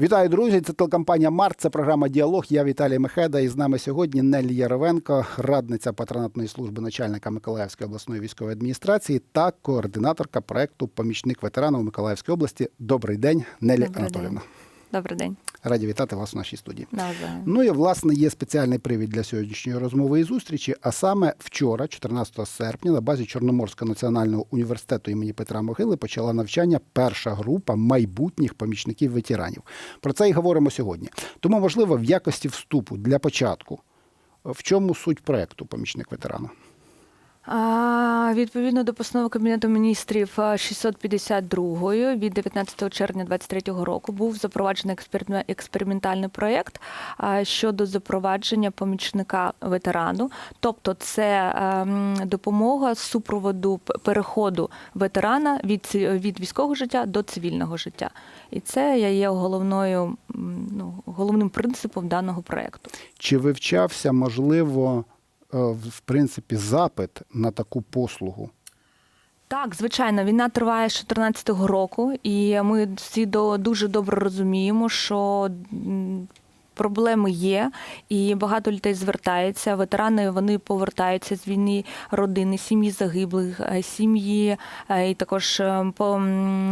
Вітаю, друзі! Це телекомпанія Март. Це програма Діалог. Я Віталій Мехеда. І з нами сьогодні Нелі Яровенко, радниця патронатної служби начальника Миколаївської обласної військової адміністрації та координаторка проекту Помічник ветерана у Миколаївській області. Добрий день, Нелі Добрий Анатолівна. Добрий день. Раді вітати вас у нашій студії. Навзаєм. Ну і власне є спеціальний привід для сьогоднішньої розмови і зустрічі. А саме вчора, 14 серпня, на базі Чорноморського національного університету імені Петра Могили почала навчання перша група майбутніх помічників ветеранів. Про це і говоримо сьогодні. Тому, можливо, в якості вступу для початку. В чому суть проекту помічник ветерана? Відповідно до постанови Кабінету міністрів а, 652 від 19 червня 2023 року був запроваджений експериме- експериментальний проєкт щодо запровадження помічника ветерану. Тобто це ем, допомога супроводу переходу ветерана від, від військового життя до цивільного життя. І це є головною, ну, головним принципом даного проєкту. Чи вивчався, можливо, е, в принципі, запит на таку послугу? Так, звичайно, війна триває з 2014 року, і ми всі до дуже добре розуміємо, що проблеми є, і багато людей звертається. Ветерани вони повертаються з війни, родини, сім'ї загиблих, е, сім'ї е, і також е,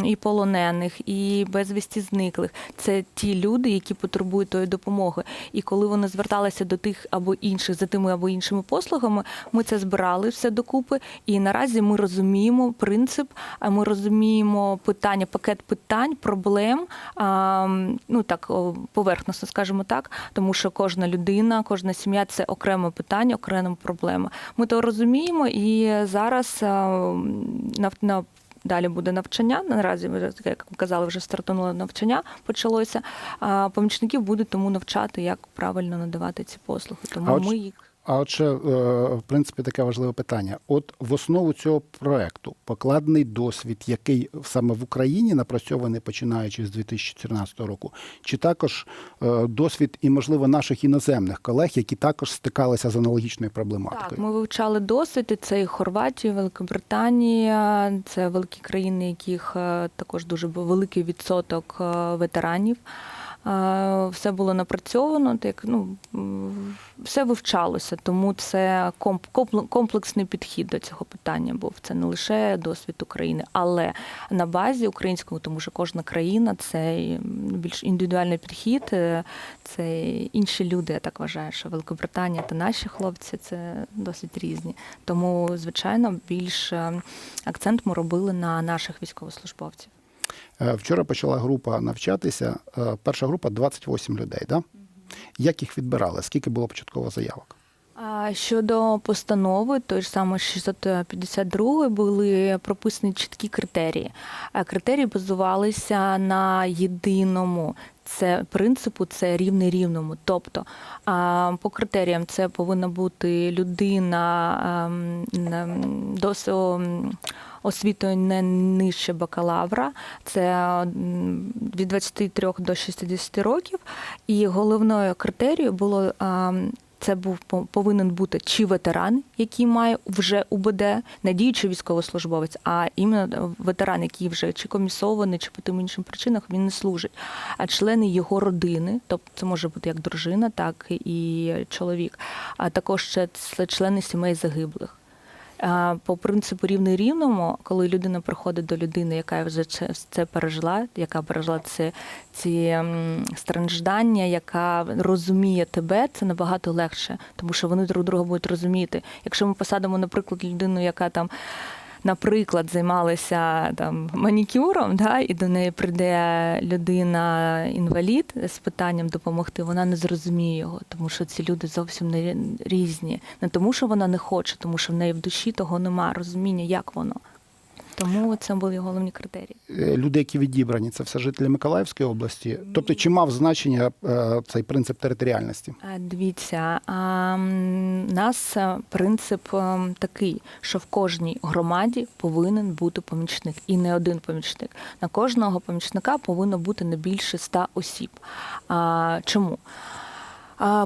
і полонених, і безвісті зниклих. Це ті люди, які потребують тої допомоги. І коли вони зверталися до тих або інших за тими або іншими послугами, ми це збирали все докупи. І наразі ми розуміємо принцип, а ми розуміємо питання, пакет питань, проблем. Ну так поверхносно, скажімо так, тому що кожна людина, кожна сім'я це окреме питання, окрема проблема. Ми то розуміємо, і зараз на на Далі буде навчання. Наразі як ви казали, вже стартануло навчання, почалося. Помічників будуть тому навчати, як правильно надавати ці послуги. Тому А ми їх А от ще, е, в принципі, таке важливе питання. От в основу цього проекту покладений досвід, який саме в Україні напрацьований починаючи з 2014 року, чи також е, досвід і, можливо, наших іноземних колег, які також стикалися з аналогічною проблематикою? Так, ми вивчали досвід, і це і Хорватія, Великобританія, це великі країни, яких е, також дуже великий відсоток ветеранів. Все було напрацьовано, так ну все вивчалося, тому це комп- комп- комплексний підхід до цього питання був. Це не лише досвід України, але на базі українського, тому що кожна країна це більш індивідуальний підхід. е, Це інші люди, я так вважаю, що Великобританія та наші хлопці це досить різні. Тому, звичайно, більш е, акцент ми робили на наших військовослужбовців. Е, Вчора почала група навчатися. Е, Перша група 28 людей. Да? Як їх відбирали? Скільки було початково заявок? Щодо постанови, той ж саме 652 були прописані чіткі критерії. А Критерії базувалися на єдиному це принципу, це рівний рівному. Тобто по критеріям це повинна бути людина ем, ем, досить освітою не нижче бакалавра, це від 23 до 60 років. І головною критерією було це був по- повинен бути чи ветеран, який має вже УБД, не діючий військовослужбовець, а іменно ветеран, який вже чи комісований, чи по тим іншим причинах він не служить. А члени його родини, тобто це може бути як дружина, так і чоловік, а також це це члени сімей загиблих. По принципу рівний рівному, коли людина приходить до людини, яка вже це, це пережила, яка пережила це, ці страждання, яка розуміє тебе, це набагато легше, тому що вони друг друга будуть розуміти. Якщо ми посадимо, наприклад, людину, яка там. Наприклад, займалася там манікюром, да, і до неї прийде людина-інвалід з питанням допомогти, вона не зрозуміє його, тому що ці люди зовсім не різні. Не тому, що вона не хоче, тому що в неї в душі того немає розуміння, як воно. Тому це були головні критерії. Е, Люди, які відібрані, це все жителі Миколаївської області. Тобто, чи мав значення е, цей принцип територіальності? Дивіться, а, нас е, принцип такий, що в кожній громаді повинен бути помічник, і не один помічник. На кожного помічника повинно бути не більше ста осіб. Чому?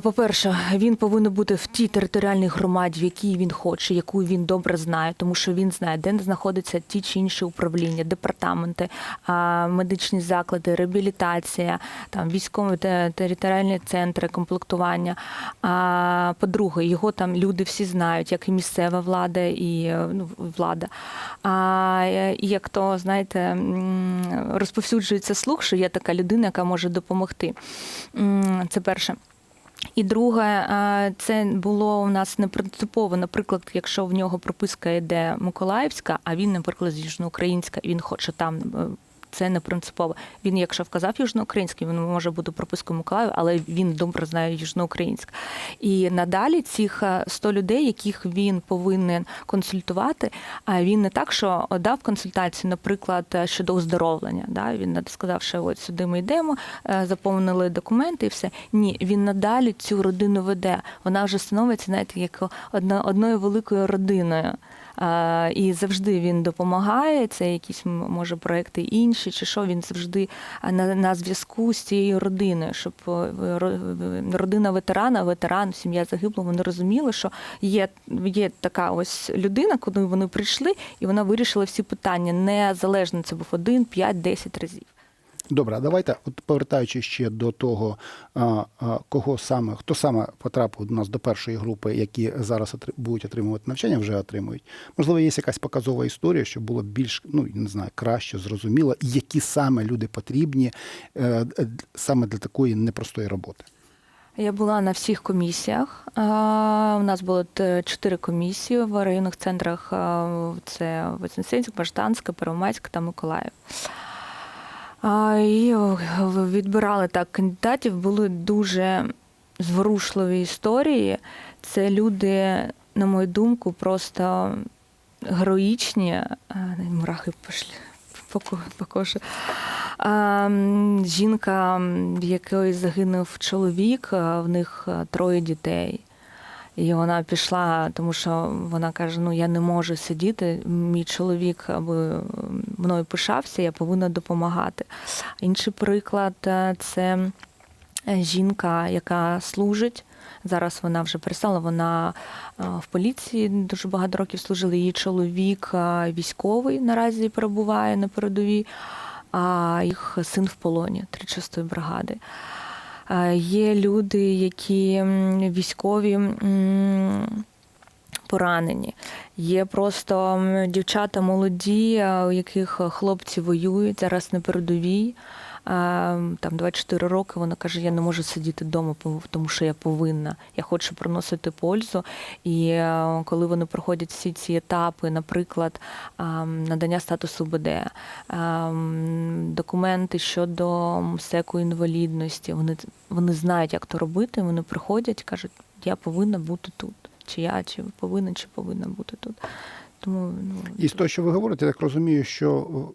По-перше, він повинен бути в тій територіальній громаді, в якій він хоче, яку він добре знає, тому що він знає, де знаходяться ті чи інші управління, департаменти, медичні заклади, реабілітація, там військові те- територіальні центри комплектування. По-друге, його там люди всі знають, як і місцева влада, і ну, влада. А як то знаєте, розповсюджується слух, що є така людина, яка може допомогти. Це перше. І друге, е, це було у нас не принципово. Наприклад, якщо в нього прописка йде Миколаївська, а він, наприклад, з Южноукраїнська, він хоче там. Е, Це не принципово. Він, якщо вказав южноукраїнський, він може бути пропискою Миколаїв, але він добре знає южноукраїнськ. І надалі цих е, 100 людей, яких він повинен консультувати, а він не так, що дав консультацію, наприклад, е, щодо оздоровлення. Да? Він сказав, що от сюди ми йдемо, е, заповнили документи і все. Ні, він надалі цю родину веде. Вона вже становиться, знаєте, як одною великою родиною. А, І завжди він допомагає. Це якісь може проекти інші, чи що він завжди на, на зв'язку з цією родиною, щоб е, родина ветерана, ветеран, сім'я загиблого, вони розуміли, що є, є така ось людина, куди вони прийшли, і вона вирішила всі питання незалежно. Це був один, п'ять, десять разів. Добре, давайте, от повертаючись ще до того, кого саме, хто саме потрапив до нас до першої групи, які зараз будуть отримувати навчання, вже отримують. Можливо, є якась показова історія, щоб було більш, ну не знаю, краще, зрозуміло, які саме люди потрібні е, саме для такої непростої роботи. Я була на всіх комісіях. У нас було чотири комісії в районних центрах. Це Вознесенськ, Баштанська, Первомайська та Миколаїв. І відбирали так кандидатів. Були дуже зворушливі історії. Це люди, на мою думку, просто героїчні. Мурахи поко- покошу. Жінка, в якої загинув чоловік, в них троє дітей. І вона пішла, тому що вона каже: ну я не можу сидіти. Мій чоловік аби мною пишався, я повинна допомагати. Інший приклад е, це е, жінка, яка служить. Зараз вона вже перестала. Вона е, в поліції дуже багато років служила. Її чоловік е, військовий наразі перебуває на передовій, а їх син в полоні 36-ї бригади. Е, Є люди, які військові. Поранені. Є просто дівчата молоді, у яких хлопці воюють зараз на передовій. Там 24 роки вона каже: я не можу сидіти вдома, тому що я повинна. Я хочу приносити пользу. І е, коли вони проходять всі ці етапи, наприклад, надання статусу БД, документи щодо МСЕКу інвалідності, вони, вони знають, як то робити. Вони приходять і кажуть, я повинна бути тут. Чи я, чи повинна, чи повинна бути тут. Тому ну, І з того, що ви говорите, я так розумію, що о,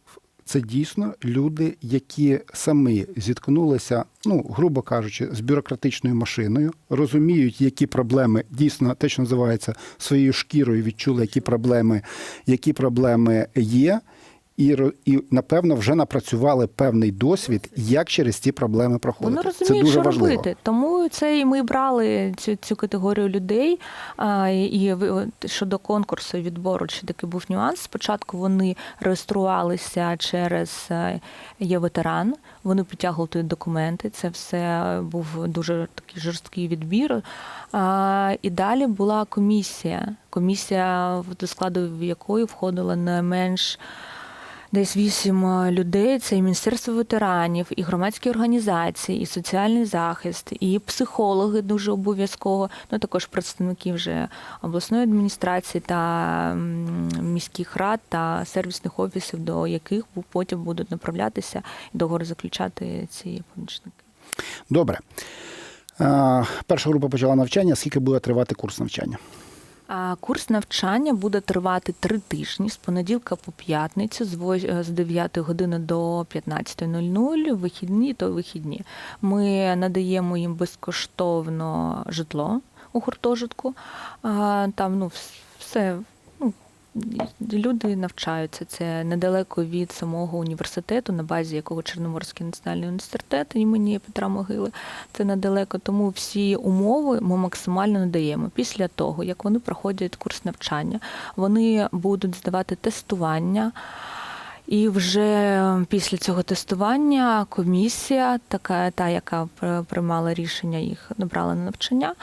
це дійсно люди, які самі зіткнулися, ну, грубо кажучи, з бюрократичною машиною, розуміють, які проблеми дійсно те, що називається своєю шкірою, відчули, які проблеми, які проблеми є. І, і напевно вже напрацювали певний досвід, як через ці проблеми проходити. Вони це розуміють, дуже що важливо. робити. Тому це і ми брали цю, цю категорію людей. А, і, щодо конкурсу і відбору, ще такий був нюанс. Спочатку вони реєструвалися через е, є ветеран. Вони підтягували туди документи. Це все був дуже такий жорсткий відбір. А, і далі була комісія. Комісія, до складу якої входило не менш. Десь вісім е, людей. Це і міністерство ветеранів, і громадські організації, і соціальний захист, і психологи дуже обов'язково. Ну також представники вже обласної адміністрації та міських рад та сервісних офісів, до яких потім будуть направлятися і договори заключати ці помічники. Добре. Е, Перша група почала навчання. Скільки буде тривати курс навчання? Курс навчання буде тривати три тижні з понеділка по п'ятницю, з вось- е, з 9 години до 15.00, вихідні то вихідні. Ми надаємо їм безкоштовно житло у гуртожитку. Там ну, все люди навчаються. Це недалеко від самого університету, на базі якого Чорноморський національний університет імені Петра Могили. Це недалеко. Тому всі умови ми максимально надаємо. Після того, як вони проходять курс навчання, вони будуть здавати тестування. І вже після цього тестування комісія, така та, яка при- приймала рішення, їх набрала на навчання,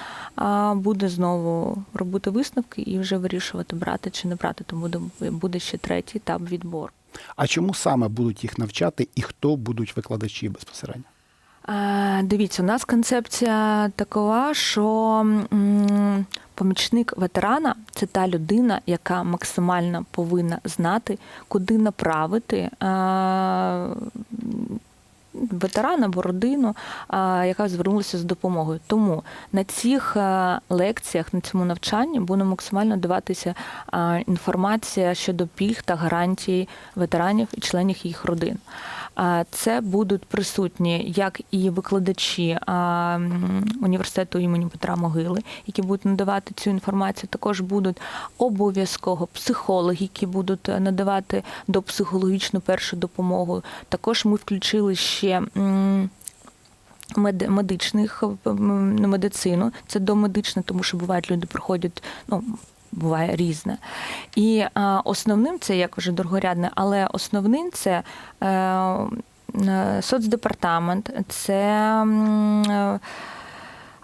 буде знову робити висновки і вже вирішувати, брати чи не брати. Тому буде ще третій етап відбору. А чому саме будуть їх навчати і хто будуть викладачі безпосередньо? Е, Дивіться, у нас концепція такова, що помічник ветерана це та людина, яка максимально повинна знати, куди направити е, ветерана або родину, е, яка звернулася з допомогою. Тому на цих лекціях, на цьому навчанні буде максимально даватися інформація щодо пільг та гарантій ветеранів і членів їх родин. Це будуть присутні як і викладачі університету імені Петра Могили, які будуть надавати цю інформацію. Також будуть обов'язково психологи, які будуть надавати допсихологічну першу допомогу. Також ми включили ще. Медичних медицину, це домедичне, тому що бувають люди приходять, ну буває різне. І а, основним це як вже другорядне, але основним це е, е, соцдепартамент, це е,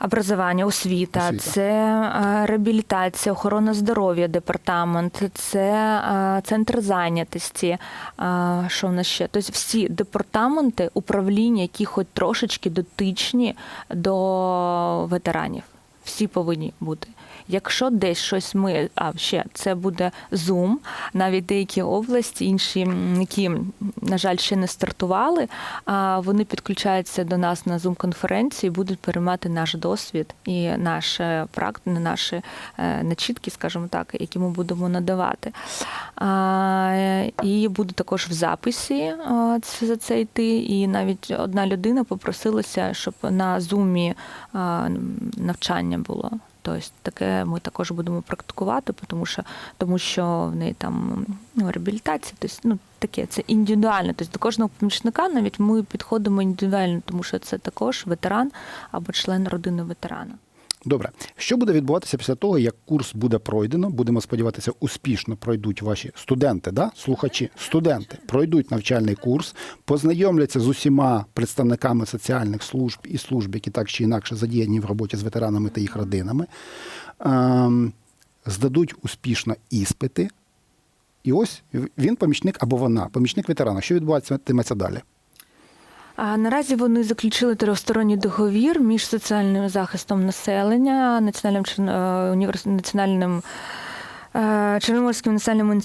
образування, освіта, Освіта. це е, реабілітація, охорона здоров'я, департамент, це е, центр зайнятості. е, Що в нас ще? Тобто всі департаменти управління, які хоч трошечки дотичні до ветеранів. Всі повинні бути. Якщо десь щось ми, а ще це буде Zoom, навіть деякі області, інші, які, на жаль, ще не стартували, а вони підключаються до нас на Zoom-конференції, будуть переймати наш досвід і наше практики, наші е, начітки, скажімо так, які ми будемо надавати. І буде також в записі а, за це йти. І навіть одна людина попросилася, щоб на зумі навчання було. Тобто таке ми також будемо практикувати, тому що тому що в неї там ну, реабілітація, тобто, ну таке це індивідуально. Тобто до кожного помічника навіть ми підходимо індивідуально, тому що це також ветеран або член родини ветерана. Добре, що буде відбуватися після того, як курс буде пройдено? Будемо сподіватися, успішно пройдуть ваші студенти, да? слухачі, студенти пройдуть навчальний курс, познайомляться з усіма представниками соціальних служб і служб, які так чи інакше задіяні в роботі з ветеранами та їх родинами, ем, здадуть успішно іспити. І ось він помічник або вона, помічник ветерана. Що відбуватиметься далі? А наразі вони заключили трьохсторонній договір між соціальним захистом населення, національним е, національним. Е, Чорноморським національним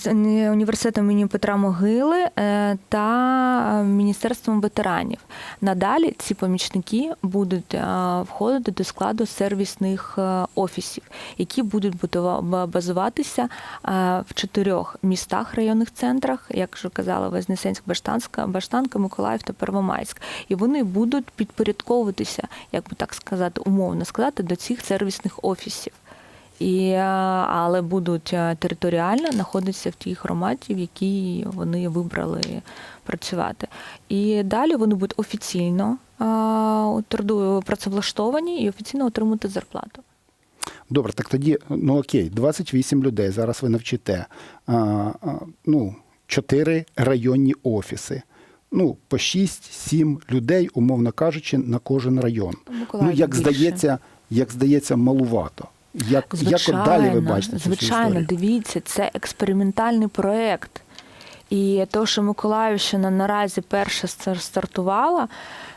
університетом імені Петра Могили е, та е, Міністерством ветеранів. Надалі ці помічники будуть входити до складу сервісних офісів, які будуть базуватися в чотирьох містах, районних центрах, як вже казала, Вознесенськ, Баштанська, Баштанка, Миколаїв та Первомайськ. І вони будуть підпорядковуватися, як би так сказати, умовно сказати, до цих сервісних офісів. І, е, але будуть е, територіально знаходитися в тій громаді, в якій вони вибрали працювати. І далі вони будуть офіційно е, працевлаштовані і офіційно отримувати зарплату. Добре, так тоді, ну окей, 28 людей. Зараз ви навчите. А, а, ну, 4 районні офіси. Ну, по 6-7 людей, умовно кажучи, на кожен район. Ну, як більше. здається, як здається, малувато. Як, як далі ви бачите цю звичайно, історію? дивіться, це експериментальний проєкт. І то, що Миколаївщина наразі перша стар- стартувала,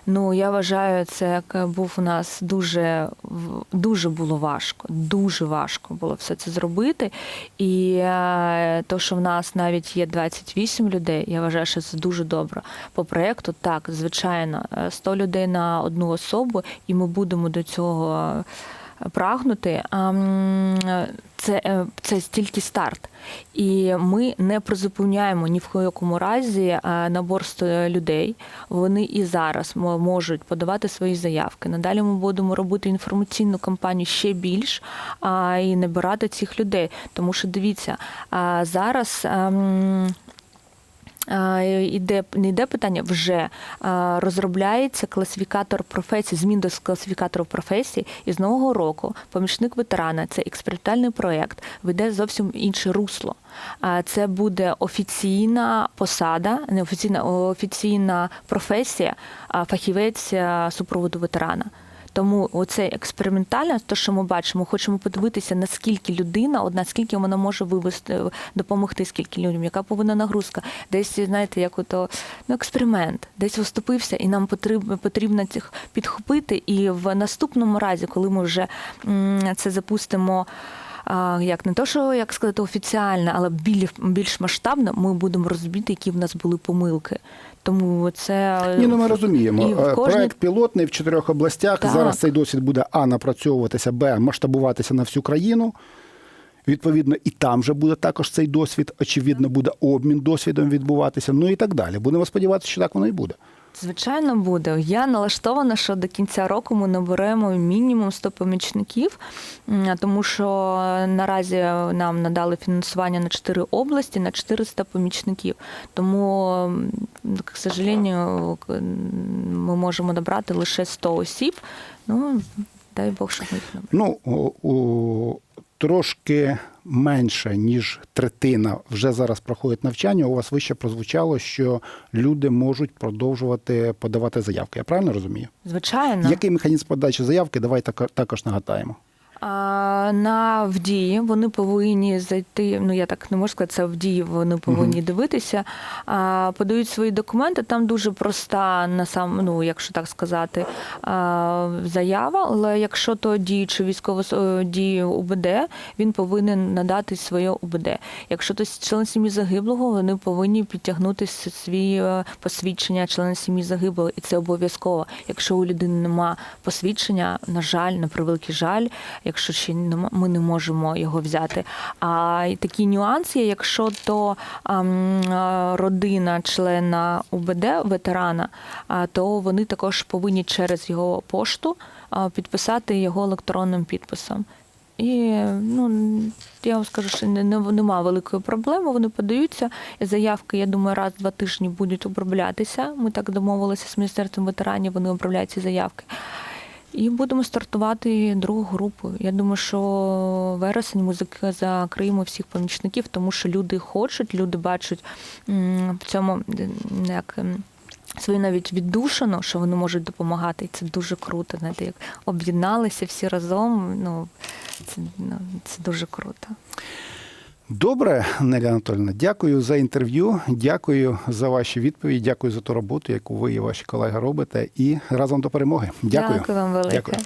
ну я вважаю, це був у нас дуже дуже було важко, дуже важко було все це зробити. І е, то, що в нас навіть є 28 людей, я вважаю, що це дуже добре. По проєкту, так, звичайно, е, 100 людей на одну особу, і ми будемо до цього прагнути. Це, е, це тільки старт. І ми не призупиняємо ні в якому разі е, набор людей. Вони і зараз можуть подавати свої заявки. Надалі ми будемо робити інформаційну кампанію ще більш і набирати цих людей. Тому що дивіться, зараз. А, Іде не йде питання, вже розробляється класифікатор професій, змін до класифікатору професій. І з нового року помічник ветерана це експериментальний проєкт, веде зовсім інше русло. Це буде офіційна посада, не офіційна, офіційна професія, фахівець супроводу ветерана. Тому оце експериментальне, те, що ми бачимо, хочемо подивитися, наскільки людина, от наскільки вона може вивести, допомогти скільки людям, яка повинна нагрузка. Десь, знаєте, як ото ну, експеримент, десь вступився, і нам потрібно, цих підхопити. І в наступному разі, коли ми вже це запустимо. Як не то, що як сказати офіціально, але більш масштабно, ми будемо розуміти, які в нас були помилки. Тому це Ні, ну ми розуміємо. І Е, Проект пілотний в чотирьох областях. Так. Зараз цей досвід буде А напрацьовуватися, Б масштабуватися на всю країну. Відповідно, і там вже буде також цей досвід. Очевидно, буде обмін досвідом відбуватися. Ну і так далі. Будемо сподіватися, що так воно і буде. Звичайно, буде. Я налаштована, що до кінця року ми наберемо мінімум 100 помічників, тому що наразі нам надали фінансування на 4 області, на 400 помічників. Тому, к сожалению, ми можемо набрати лише 100 осіб. Ну, дай Бог, щоб ми їх набрали. Ну, трошки менше, ніж третина вже зараз проходить навчання. У вас вище прозвучало, що люди можуть продовжувати подавати заявки. Я правильно розумію? Звичайно. Який механізм подачі заявки? Давай так- також нагадаємо. На вдії вони повинні зайти. Ну я так не можу сказати, це в дії вони повинні дивитися. А, подають свої документи. Там дуже проста на сам, ну якщо так сказати, заява. Але якщо то діючий військово е, діє УБД, він повинен надати своє УБД. Якщо то член сім'ї загиблого, вони повинні підтягнути с- свої е, посвідчення члена сім'ї загиблого, і це обов'язково. Якщо у людини нема посвідчення, на жаль, на превеликий жаль, якщо ще ми не можемо його взяти. А такі нюанси, є, якщо то родина члена УБД, ветерана, то вони також повинні через його пошту підписати його електронним підписом. І ну я вам скажу, що не, не, нема великої проблеми. Вони подаються. Заявки, я думаю, раз два тижні будуть оброблятися. Ми так домовилися з міністерством ветеранів. Вони обробляють ці заявки. І будемо стартувати другу групу. Я думаю, що вересень ми зак- закриємо всіх помічників, тому що люди хочуть, люди бачать в цьому як. Свою навіть віддушину, що вони можуть допомагати, і це дуже круто. Знаєте, як об'єдналися всі разом. Ну це, ну, це дуже круто. Добре, Неля Анатольовна, дякую за інтерв'ю. Дякую за ваші відповіді. Дякую за ту роботу, яку ви і ваші колеги робите. І разом до перемоги. Дякую. Дякую вам велике. Дякую.